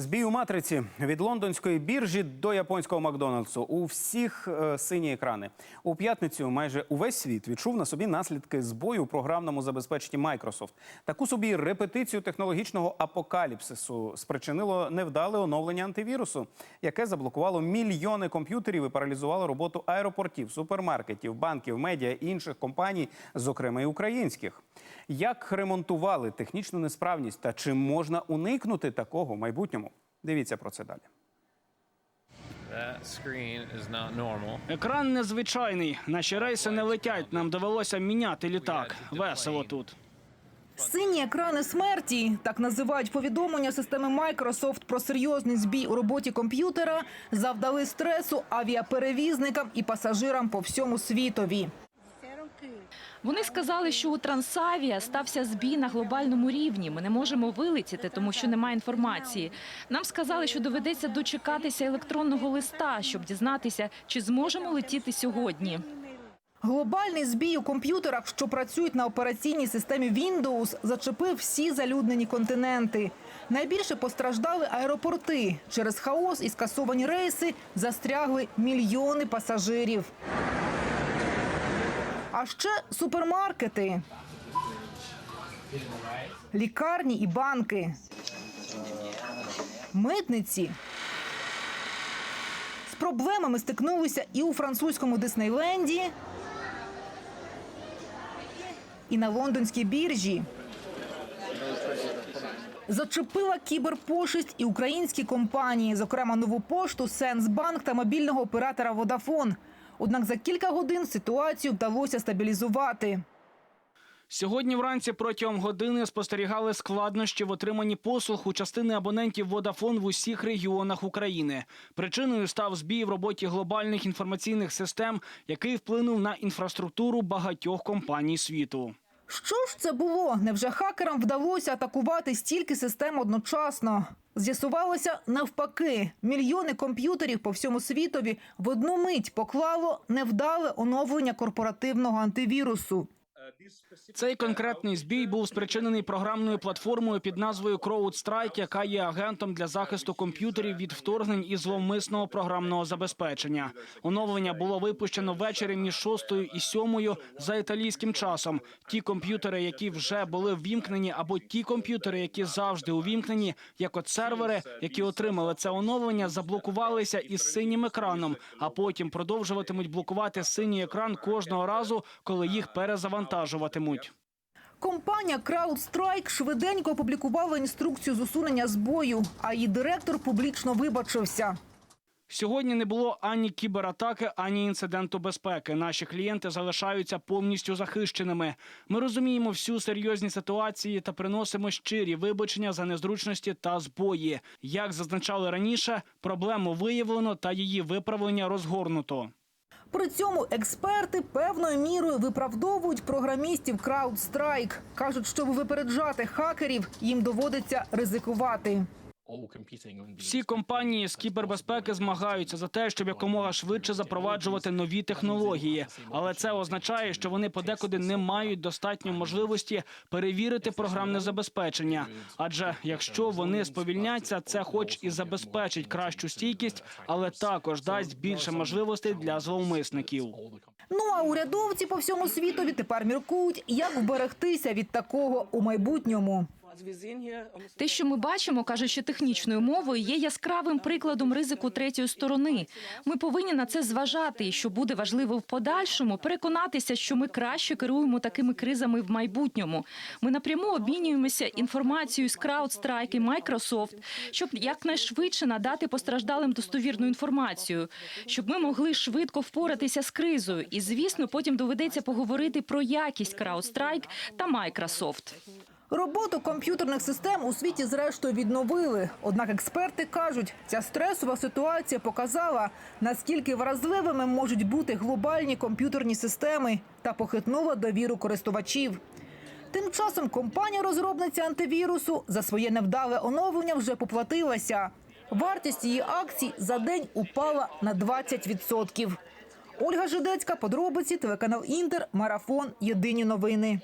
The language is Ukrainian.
Збій у матриці від лондонської біржі до японського Макдональдсу. У всіх е, сині екрани. У п'ятницю майже увесь світ відчув на собі наслідки збою у програмному забезпеченні Microsoft. Таку собі репетицію технологічного апокаліпсису спричинило невдале оновлення антивірусу, яке заблокувало мільйони комп'ютерів і паралізувало роботу аеропортів, супермаркетів, банків, медіа і інших компаній, зокрема й українських. Як ремонтували технічну несправність та чи можна уникнути такого в майбутньому? Дивіться про це далі. Екран незвичайний. Наші рейси не летять. Нам довелося міняти літак. Весело тут. Сині екрани смерті так називають повідомлення системи Microsoft про серйозний збій у роботі комп'ютера, завдали стресу авіаперевізникам і пасажирам по всьому світові. Вони сказали, що у Трансавія стався збій на глобальному рівні. Ми не можемо вилетіти, тому що немає інформації. Нам сказали, що доведеться дочекатися електронного листа, щоб дізнатися, чи зможемо летіти сьогодні. Глобальний збій у комп'ютерах, що працюють на операційній системі Windows, зачепив всі залюднені континенти. Найбільше постраждали аеропорти. Через хаос і скасовані рейси застрягли мільйони пасажирів. А ще супермаркети, лікарні і банки, митниці. З проблемами стикнулися і у французькому Диснейленді, і на лондонській біржі. Зачепила кіберпошесть і українські компанії, зокрема нову пошту, Сенсбанк та мобільного оператора Водафон. Однак за кілька годин ситуацію вдалося стабілізувати. Сьогодні вранці протягом години спостерігали складнощі в отриманні послуг у частини абонентів Водафон в усіх регіонах України. Причиною став збій в роботі глобальних інформаційних систем, який вплинув на інфраструктуру багатьох компаній світу. Що ж це було? Невже хакерам вдалося атакувати стільки систем одночасно? З'ясувалося навпаки. Мільйони комп'ютерів по всьому світові в одну мить поклало невдале оновлення корпоративного антивірусу. Цей конкретний збій був спричинений програмною платформою під назвою CrowdStrike, яка є агентом для захисту комп'ютерів від вторгнень і зловмисного програмного забезпечення. Оновлення було випущено ввечері між 6 і 7 за італійським часом. Ті комп'ютери, які вже були ввімкнені, або ті комп'ютери, які завжди увімкнені, як от сервери, які отримали це оновлення, заблокувалися із синім екраном, а потім продовжуватимуть блокувати синій екран кожного разу, коли їх перезавантажуватимуть. Компанія CrowdStrike швиденько опублікувала інструкцію з усунення збою, а її директор публічно вибачився. Сьогодні не було ані кібератаки, ані інциденту безпеки. Наші клієнти залишаються повністю захищеними. Ми розуміємо всю серйозність ситуації та приносимо щирі вибачення за незручності та збої. Як зазначали раніше, проблему виявлено та її виправлення розгорнуто. При цьому експерти певною мірою виправдовують програмістів CrowdStrike. Кажуть, щоб випереджати хакерів, їм доводиться ризикувати. Всі компанії з кібербезпеки змагаються за те, щоб якомога швидше запроваджувати нові технології. Але це означає, що вони подекуди не мають достатньо можливості перевірити програмне забезпечення. Адже якщо вони сповільняться, це хоч і забезпечить кращу стійкість, але також дасть більше можливостей для зловмисників. Ну а урядовці по всьому світові тепер міркують, як вберегтися від такого у майбутньому. Те, що ми бачимо, кажучи технічною мовою, є яскравим прикладом ризику третьої сторони. Ми повинні на це зважати, і що буде важливо в подальшому, переконатися, що ми краще керуємо такими кризами в майбутньому. Ми напряму обмінюємося інформацією з CrowdStrike і Microsoft, щоб якнайшвидше надати постраждалим достовірну інформацію, щоб ми могли швидко впоратися з кризою. І звісно, потім доведеться поговорити про якість CrowdStrike та Microsoft. Роботу комп'ютерних систем у світі зрештою відновили. Однак експерти кажуть, ця стресова ситуація показала, наскільки вразливими можуть бути глобальні комп'ютерні системи та похитнула довіру користувачів. Тим часом компанія-розробниця антивірусу за своє невдале оновлення вже поплатилася. Вартість її акцій за день упала на 20%. Ольга Жидецька, подробиці, телеканал Інтер, марафон. Єдині новини.